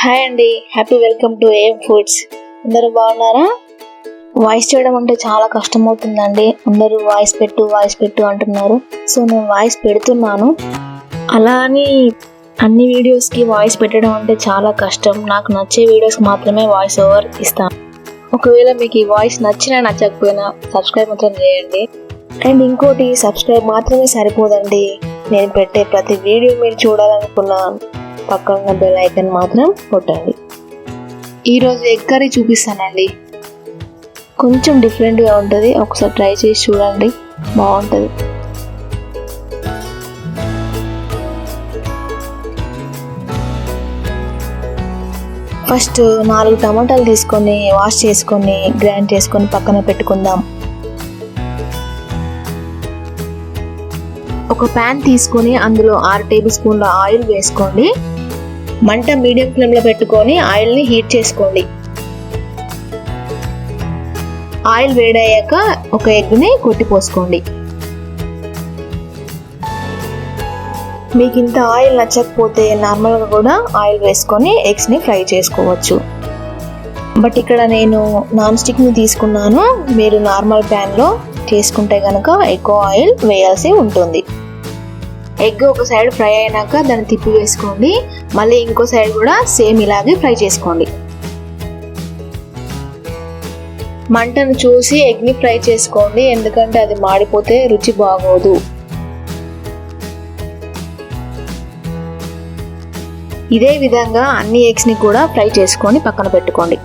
Hi అండి. Happy welcome to M foods అందరూ బాగున్నారా? వాయిస్ చేయడం అంటే చాలా కష్టం అవుతుందండి అందరూ వాయిస్ పెట్టు వాయిస్ పెట్టు అంటున్నారు. సో నేను వాయిస్ పెడుతున్నాను. అలా అని అన్ని వీడియోస్కి వాయిస్ పెట్టడం అంటే చాలా కష్టం. నాకు నచ్చే వీడియోస్కి మాత్రమే వాయిస్ ఓవర్ ఇస్తాను. ఒకవేళ మీకు ఈ వాయిస్ నచ్చినా నచ్చకపోయినా సబ్స్క్రైబ్ మాత్రం చేయండి. అండ్ ఇంకోటి సబ్స్క్రైబ్ మాత్రమే సరిపోదండి. నేను పెట్టే ప్రతి వీడియో మీరు చూడాలనుకున్నాను. పక్కన ఉన్న బెల్ ఐకన్ మాత్రం కొట్టండి. ఈరోజు ఎగ్ కర్రీ చూపిస్తానండి. కొంచెం డిఫరెంట్గా ఉంటుంది. ఒకసారి ట్రై చేసి చూడండి. బాగుంటుంది. ఫస్ట్ నాలుగు టమాటాలు తీసుకొని వాష్ చేసుకొని గ్రైండ్ చేసుకొని పక్కన పెట్టుకుందాం. ఒక ప్యాన్ తీసుకొని అందులో ఆరు టేబుల్ స్పూన్ల ఆయిల్ వేసుకోండి. మంట మీడియం ఫ్లేమ్లో పెట్టుకొని ఆయిల్ని హీట్ చేసుకోండి. ఆయిల్ వేడయ్యాక ఒక ఎగ్ని కొట్టిపోసుకోండి మీకు ఇంత ఆయిల్ నచ్చకపోతే నార్మల్గా కూడా ఆయిల్ వేసుకొని ఎగ్స్ని ఫ్రై చేసుకోవచ్చు. బట్ ఇక్కడ నేను నాన్ స్టిక్ని తీసుకున్నాను. మీరు నార్మల్ ప్యాన్లో చేసుకుంటే కనుక ఎక్కువ ఆయిల్ వేయాల్సి ఉంటుంది. ఎగ్ ఒక సైడ్ ఫ్రై అయినాక దాన్ని తిప్పి వేసుకోండి. మళ్ళీ ఇంకో సైడ్ కూడా సేమ్ ఇలాగే ఫ్రై చేసుకోండి. మంటను చూసి ఎగ్ని ఫ్రై చేసుకోండి. ఎందుకంటే అది మాడిపోతే రుచి బాగోదు. ఇదే విధంగా అన్ని ఎగ్స్ని కూడా ఫ్రై చేసుకొని పక్కన పెట్టుకోండి.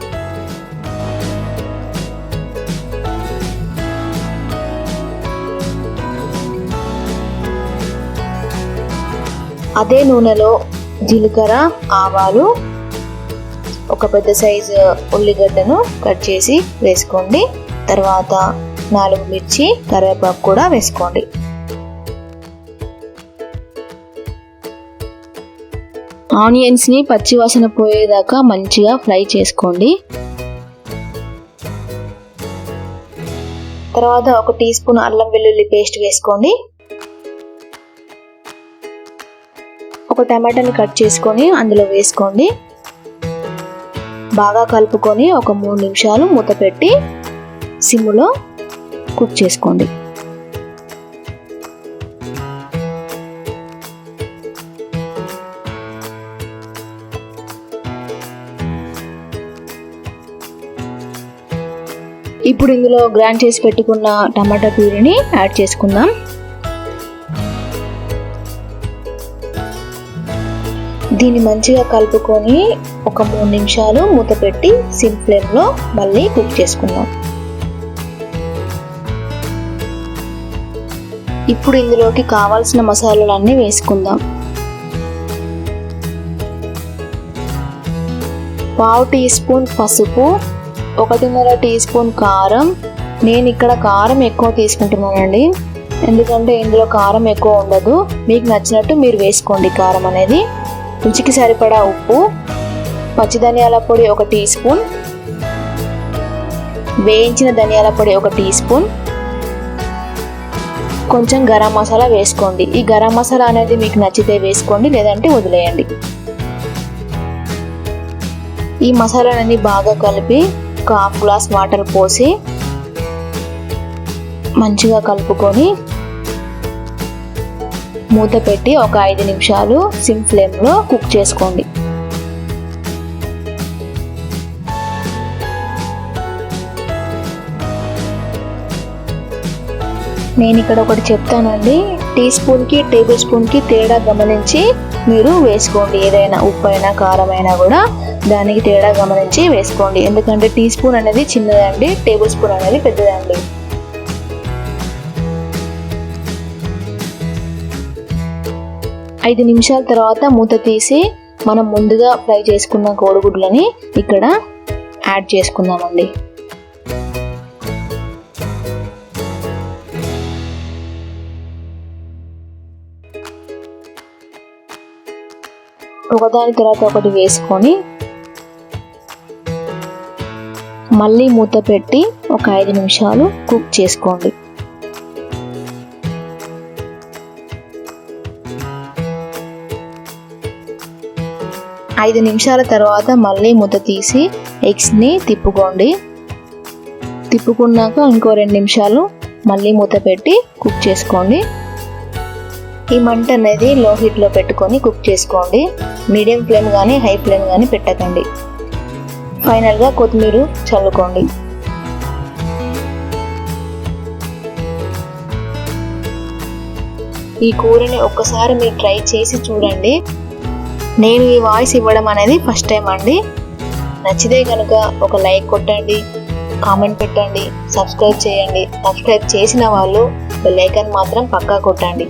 అదే నూనెలో జీలకర్ర ఆవాలు ఒక పెద్ద సైజు ఉల్లిగడ్డను కట్ చేసి వేసుకోండి. తర్వాత నాలుగు మిర్చి కరివేపాకు కూడా వేసుకోండి. ఆనియన్స్ని పచ్చివాసన పోయేదాకా మంచిగా ఫ్రై చేసుకోండి. తర్వాత ఒక టీ స్పూన్ అల్లం వెల్లుల్లి పేస్ట్ వేసుకోండి. ఒక టమాటాని కట్ చేసుకొని అందులో వేసుకోండి. బాగా కలుపుకొని ఒక మూడు నిమిషాలు మూత పెట్టి సిమ్లో కుక్ చేసుకోండి. ఇప్పుడు ఇందులో గ్రైండ్ చేసి పెట్టుకున్న టమాటా ప్యూరీని యాడ్ చేసుకుందాం. దీన్ని మంచిగా కలుపుకొని ఒక మూడు నిమిషాలు మూత పెట్టి సిమ్ ఫ్లేమ్లో మళ్ళీ కుక్ చేసుకుందాం. ఇప్పుడు ఇందులోకి కావాల్సిన మసాలాలన్నీ వేసుకుందాం. పావు టీ స్పూన్ పసుపు ఒకటిన్నర టీ స్పూన్ కారం. నేను ఇక్కడ కారం ఎక్కువ తీసుకుంటున్నానండి. ఎందుకంటే ఇందులో కారం ఎక్కువ ఉండదు. మీకు నచ్చినట్టు మీరు వేసుకోండి కారం అనేది. రుచికి సరిపడా ఉప్పు పచ్చి ధనియాల పొడి ఒక టీ స్పూన్ వేయించిన ధనియాల పొడి ఒక టీ స్పూన్. కొంచెం గరం మసాలా వేసుకోండి. ఈ గరం మసాలా అనేది మీకు నచ్చితే వేసుకోండి లేదంటే వదిలేయండి. ఈ మసాలాలన్నీ బాగా కలిపి ఒక హాఫ్ గ్లాస్ వాటర్ పోసి మంచిగా కలుపుకొని మూత పెట్టి ఒక ఐదు నిమిషాలు సిమ్ ఫ్లేమ్లో కుక్ చేసుకోండి. నేను ఇక్కడ ఒకటి చెప్తానండి. టీ స్పూన్కి టేబుల్ స్పూన్కి తేడా గమనించి మీరు వేసుకోండి. ఏదైనా ఉప్పు అయినా కారం అయినా కూడా దానికి తేడా గమనించి వేసుకోండి. ఎందుకంటే టీ స్పూన్ అనేది చిన్నదండి టేబుల్ స్పూన్ అనేది పెద్దదండి. ఐదు నిమిషాల తర్వాత మూత తీసి మనం ముందుగా ఫ్రై చేసుకున్న కోడిగుడ్లని ఇక్కడ యాడ్ చేసుకుందామండి. ఒకదాని తర్వాత ఒకటి వేసుకొని మళ్ళీ మూత పెట్టి ఒక ఐదు నిమిషాలు కుక్ చేసుకోండి. ఐదు నిమిషాల తర్వాత మళ్ళీ మూత తీసి ఎగ్స్ని తిప్పుకోండి. తిప్పుకున్నాక ఇంకో రెండు నిమిషాలు మళ్ళీ మూత పెట్టి కుక్ చేసుకోండి. ఈ మంట అనేది లో హీట్లో పెట్టుకొని కుక్ చేసుకోండి. మీడియం ఫ్లేమ్ కానీ హై ఫ్లేమ్ కానీ పెట్టకండి. ఫైనల్గా కొత్తిమీర చల్లుకోండి. ఈ కూరని ఒక్కసారి మీరు ట్రై చేసి చూడండి. నేను ఈ వాయిస్ ఇవ్వడం అనేది ఫస్ట్ టైం అండి. నచ్చితే కనుక ఒక లైక్ కొట్టండి కామెంట్ పెట్టండి సబ్స్క్రైబ్ చేయండి. సబ్స్క్రైబ్ చేసిన వాళ్ళు బెల్ ఐకాన్ మాత్రం పక్కా కొట్టండి.